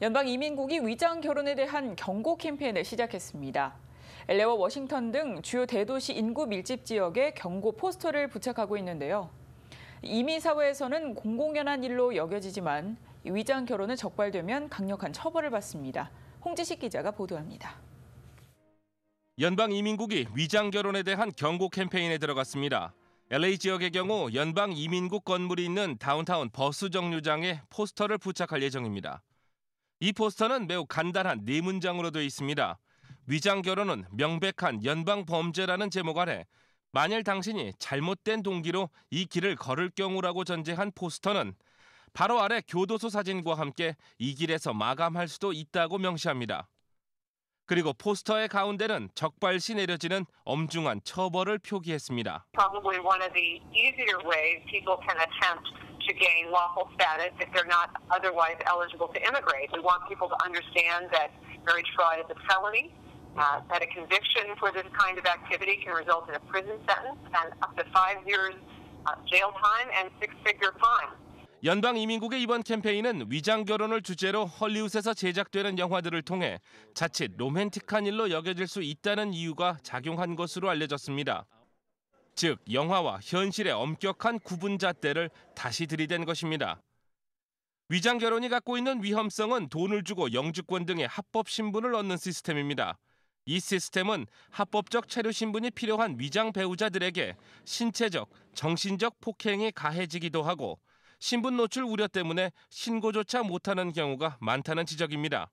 연방 이민국이 위장 결혼에 대한 경고 캠페인을 시작했습니다. LA와 워싱턴 등 주요 대도시 인구 밀집 지역에 경고 포스터를 부착하고 있는데요. 이민 사회에서는 공공연한 일로 여겨지지만 위장 결혼은 적발되면 강력한 처벌을 받습니다. 홍지식 기자가 보도합니다. 연방 이민국이 위장 결혼에 대한 경고 캠페인에 들어갔습니다. LA 지역의 경우 연방 이민국 건물이 있는 다운타운 버스 정류장에 포스터를 부착할 예정입니다. 이 포스터는 매우 간단한 네 문장으로 되어 있습니다. 위장 결혼은 명백한 연방 범죄라는 제목 아래 만일 당신이 잘못된 동기로 이 길을 걸을 경우라고 전제한 포스터는 바로 아래 교도소 사진과 함께 이 길에서 마감할 수도 있다고 명시합니다. 그리고 포스터의 가운데는 적발시 내려지는 엄중한 처벌을 표기했습니다. probably one of the easier ways people can attempt to gain lawful status if they're not otherwise eligible to immigrate. We want people to understand that marriage fraud is a felony, uh, that a conviction for this kind of activity can result in a prison sentence and up to five years uh, jail time and six-figure fine. 연방 이민국의 이번 캠페인은 위장 결혼을 주제로 헐리우드에서 제작되는 영화들을 통해 자칫 로맨틱한 일로 여겨질 수 있다는 이유가 작용한 것으로 알려졌습니다. 즉 영화와 현실의 엄격한 구분 잣대를 다시 들이댄 것입니다. 위장 결혼이 갖고 있는 위험성은 돈을 주고 영주권 등의 합법 신분을 얻는 시스템입니다. 이 시스템은 합법적 체류 신분이 필요한 위장 배우자들에게 신체적, 정신적 폭행이 가해지기도 하고 신분 노출 우려 때문에 신고조차 못하는 경우가 많다는 지적입니다.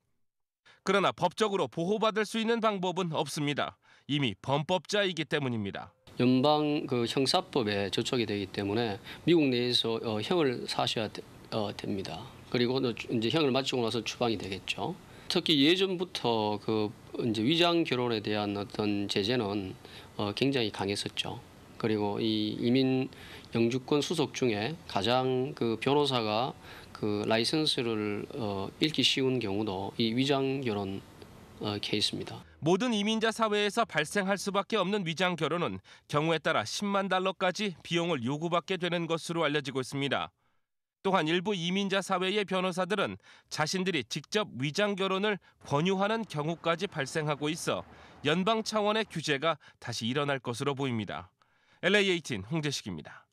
그러나 법적으로 보호받을 수 있는 방법은 없습니다. 이미 범법자이기 때문입니다. 연방 그 형사법에 저촉이 되기 때문에 미국 내에서 어, 형을 사셔야 되, 어, 됩니다. 그리고 이제 형을 마치고 나서 추방이 되겠죠. 특히 예전부터 그 이제 위장 결혼에 대한 어떤 제재는 어, 굉장히 강했었죠. 그리고 이 이민 영주권 수속 중에 가장 그 변호사가 그 라이선스를 어, 읽기 쉬운 경우도 이 위장 결혼 어, 케이스입니다. 모든 이민자 사회에서 발생할 수밖에 없는 위장 결혼은 경우에 따라 10만 달러까지 비용을 요구받게 되는 것으로 알려지고 있습니다. 또한 일부 이민자 사회의 변호사들은 자신들이 직접 위장 결혼을 권유하는 경우까지 발생하고 있어 연방 차원의 규제가 다시 일어날 것으로 보입니다. LA18 홍재식입니다.